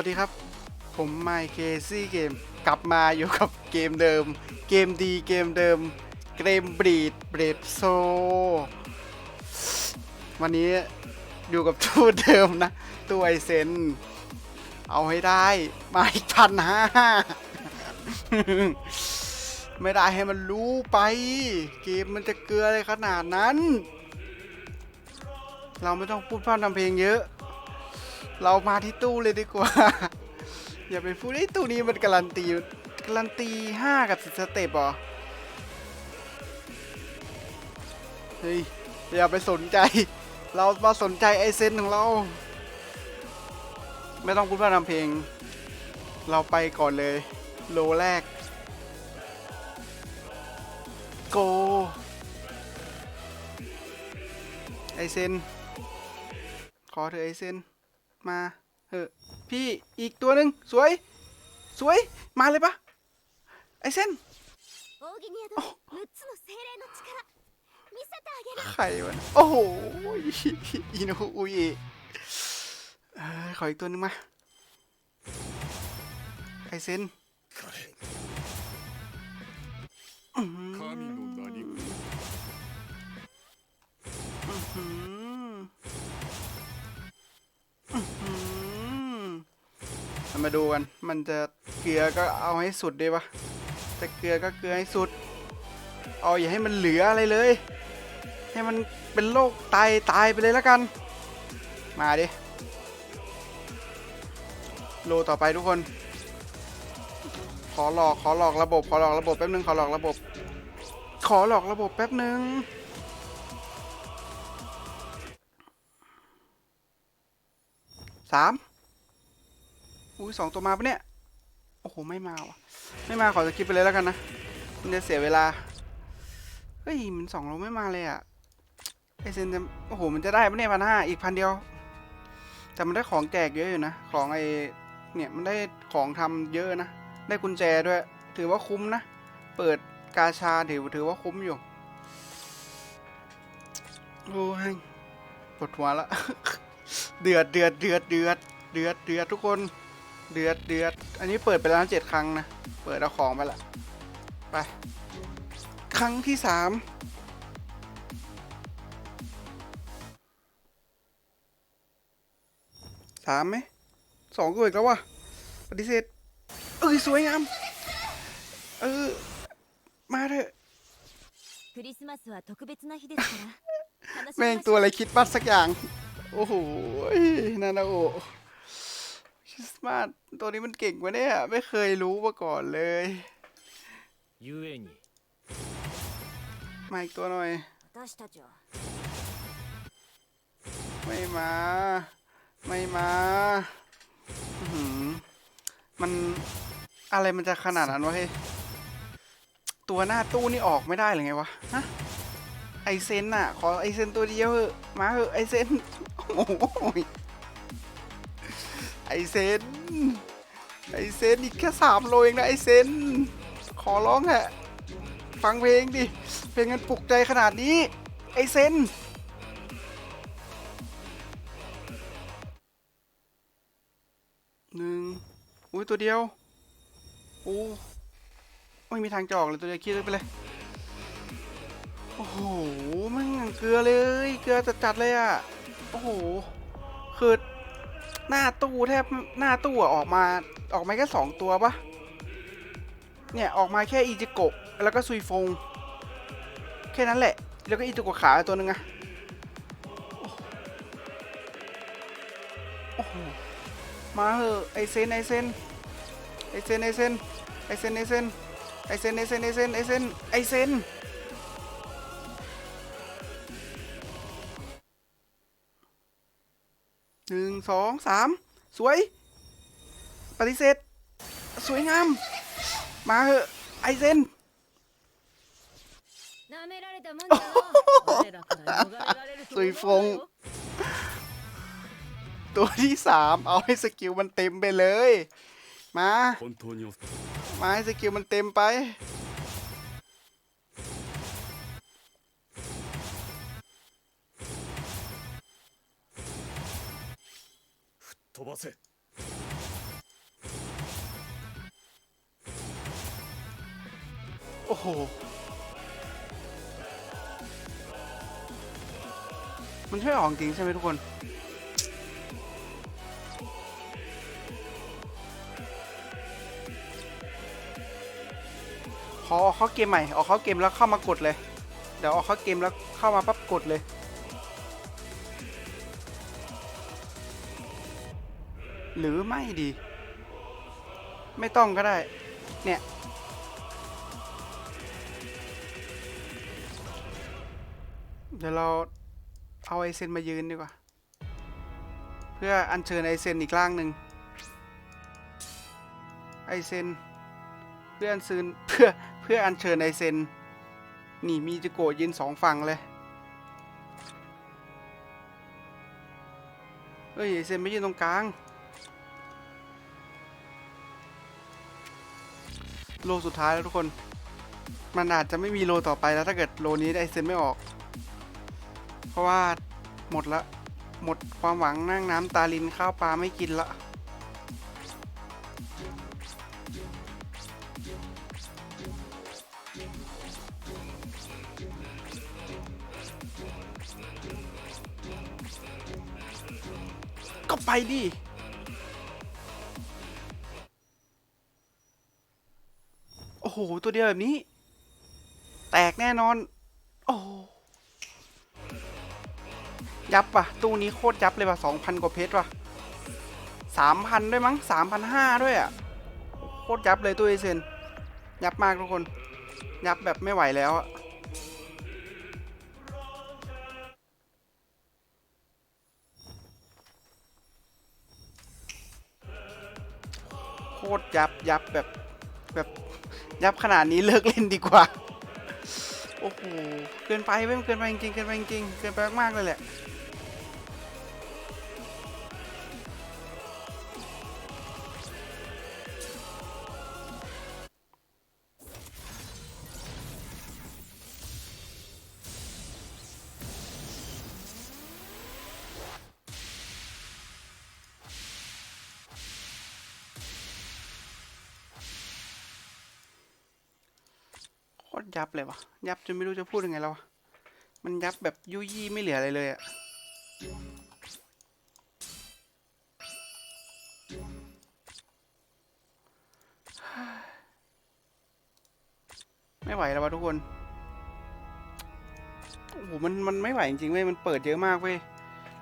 วัสดีครับ ผมไมค์เคซี่เกมกลับมาอยู่กับเกมเดิม เกมดีเกมเดิม เกมบรีดเบรดโซ วันนี้อยู่กับตู้เดิมนะ ตู้ไอเซน เอาให้ได้ มาอีกพันห้าไม่ได้ให้มันรู้ไป เกมมันจะเกลืออะไรขนาดนั้น เราไม่ต้องพูดพร่ำทำเพลงเยอะ เรามาที่ตู้เลยดีกว่า อย่าไปพูดไอ้ตู้นี้มันการันตีการันตีห้ากับสิสเต็ปเหรอเฮ้ยอย่าไปสนใจ เรามาสนใจไอเซนของเรา ไม่ต้องพูดพร่ำทำเพลง เราไปก่อนเลย โลแรก โก ไอเซน ขอเธอะไอเซน มาเออพี่อีกตัวหนึ่งสวย สวยมาเลยปะไอเซนใครวะโอ้โหอินอุยขออีกตัวหนึ่งมาไอเซนอืม เรามาดูกัน มันจะเกลือก็เอาให้สุดดีปะจะเกลือก็เกลือให้สุด เอาอย่าให้มันเหลืออะไรเลย ให้มันเป็นโรคตายตายไปเลยแล้วกัน มาดิ โลต่อไปทุกคน ขอหลอกขอหลอกระบบ ขอหลอกระบบแป๊บนึงขอหลอกระบบ ขอหลอกระบบแป๊บนึงสาม อุ้ยสองตัวมาปะเนี่ย โอ้โห ไม่มาว่ะ ไม่มาขอสกิปไปเลยแล้วกันนะ มันจะเสียเวลา เฮ้ย มันสองโลไม่มาเลยอะ ไอเซนจะ โอ้โห มันจะได้ปะเนี่ยพันห้าอีกพันเดียว แต่มันได้ของแจกเยอะอยู่นะ ของไอเนี่ยมันได้ของทำเยอะนะ ได้กุญแจด้วย ถือว่าคุ้มนะ เปิดกาชาถือถือว่าคุ้มอยู่โอ้ยปวดหัวละ เดือดเดือดเดือดเดือดเดือดเดือดทุกคน เดือดเดือด อันนี้เปิดไปแล้วเจ็ดครั้งนะ เปิดเอาของไปละ ไป ครั้งที่สามสามไหมสองกูอีกแล้ววะปฏิเสธ เอ้ย สวยงาม เออ มาเถอะแม่งตัวอะไรคิดบัตสักอย่าง โอ้โหนานาโอ ริสต์มาสตัวนี้มันเก่งวะเนี่ย ไม่เคยรู้มาก่อนเลยมาอีกตัวหน่อย ไม่มา ไม่มามันอะไรมันจะขนาดนั้นวะเฮ้ตัวหน้าตู้นี่ออกไม่ได้หรือไงวะฮะไอเซนน่ะ ขอไอเซนตัวเดียวเหอะมาเหอะไอเซนโอ้ย ไอเซน ไอเซนอีกแค่สามโลเองนะไอเซน ขอร้องแหละ ฟังเพลงดิ เพลงมันปลุกใจขนาดนี้ ไอเซนหนึ่งอุ้ยตัวเดียว โอ้ไม่มีทางจะออกเลยตัวเดียวคิดไปเลย โอ้โหมันเกลือเลย เกลือจัดๆเลยอะ โอ้โหคือ หน้าตู้แทบหน้าตู้ออกมาออกมาแค่สองตัวปะเนี่ยออกมาแค่อีจิโกะแล้วก็ซุยฟง แค่นั้นแหละ แล้วก็อีจิโกะขาตัวหนึ่งอะโอ้โหมาเหอะไอเซนไอเซนไอเซนไอเซนไอเซนไอเซนไอเซนไอเซนไอเซนไอเซนไอเซน หนึ่งสองสามสวย ปฏิเสธ สวยงาม มาเหอะ ไอเซนสุยฟง ตัวที่สามเอาให้สกิลมันเต็มไปเลย มา มาให้สกิลมันเต็มไป 飛ばせโอ้โห มันช่วยออกจริงใช่ไหมทุกคน พอออกเข้าเกมใหม่ ออกเข้าเกมแล้วเข้ามากดเลย เดี๋ยวออกเข้าเกมแล้วเข้ามาปั๊บกดเลย หรือไม่ดี ไม่ต้องก็ได้ เนี่ย เดี๋ยวเราเอาไอเซนมายืนดีกว่า เพื่ออัญเชิญไอเซนอีกร่างหนึ่งไอเซนเพื่ออัญเชิญเพื่อเพื่ออัญเชิญไอเซนนี่มีจิโกยืนสองฝั่งเลยเอ้ยไอเซนไม่ยืนตรงกลาง โลสุดท้ายแล้วทุกคน มันอาจจะไม่มีโลต่อไปแล้วถ้าเกิดโลนี้ไอเซนไม่ออก เพราะว่าหมดละ หมดความหวังนั่งน้ำตาลินข้าวปลาไม่กินละก็ไปดิ หตัวเดียวแบบนี้ แตกแน่นอน โอ้ยับว่ะ ตู้นี้โคตรยับเลยว่ะสองพันกว่าเพชรว่ะสามพันด้วยมั้งสามพันห้าด้วยอะ โคตรยับเลยตู้เอเซนยับมากทุกคน ยับแบบไม่ไหวแล้วอะโคตรยับยับแบบแบบ ยับขนาดนี้เลิกเล่นดีกว่า โอ้โห เกินไปเว้ยเกินไปจริงๆเกินไปจริงๆเกินไปมากๆเลยแหละ ตรยับเลยวะยับจนไม่รู้จะพูดยังไงแล้ววะมันยับแบบยุยี่ไม่เหลืออะไรเลยอะไม่ไหวแล้ววะทุกคนโอ้โหมันมันไม่ไหวจริงๆเว้ยมันเปิดเยอะมากเว้ย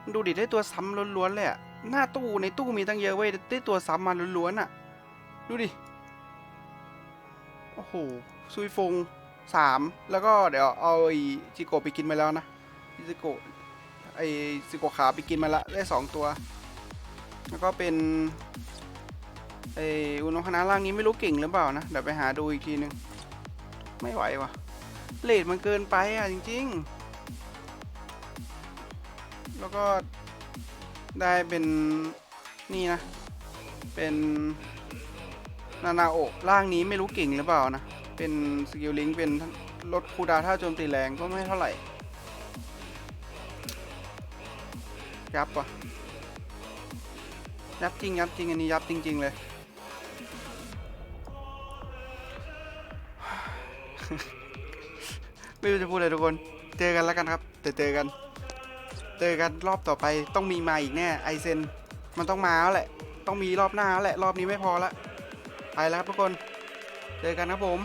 มันดูดิได้ตัวซ้ำล้วนๆเลยอะหน้าตู้ในตู้มีตั้งเยอะเว้ยได้ตัวซ้ำมาล้วนๆอะดูดิโอ้โหซุยฟง สามแล้วก็เดี๋ยวเอาไอจิโกะไปกินมาแล้วนะจิโกะไอจิโกะขาไปกินมาละได้สองตัว แล้วก็เป็นไออุณหคณะร่างนี้ไม่รู้เก่งหรือเปล่านะเดี๋ยวไปหาดูอีกทีนึง ไม่ไหววะเลทมันเกินไปอะจริง ๆ แล้วก็ได้เป็นนี่นะ เป็นนานาโอะร่างนี้ไม่รู้เก่งหรือเปล่านะ เป็นสกิลลิงเป็นลดคูดาถ้าโจมตีแรงก็ไม่เท่าไหร่ยับว่ะยับจริงยับจริงอันนี้ยับจริง ๆ เลย ไม่รู้จะพูดอะไรทุกคน เจอกันแล้วกันครับแต่เจอกัน เจอกันรอบต่อไปต้องมีมาอีกแน่ไอเซนมันต้องมาแล้วแหละ ต้องมีรอบหน้าแล้วแหละ รอบนี้ไม่พอละ ไปแล้วครับทุกคน เจอกันครับผม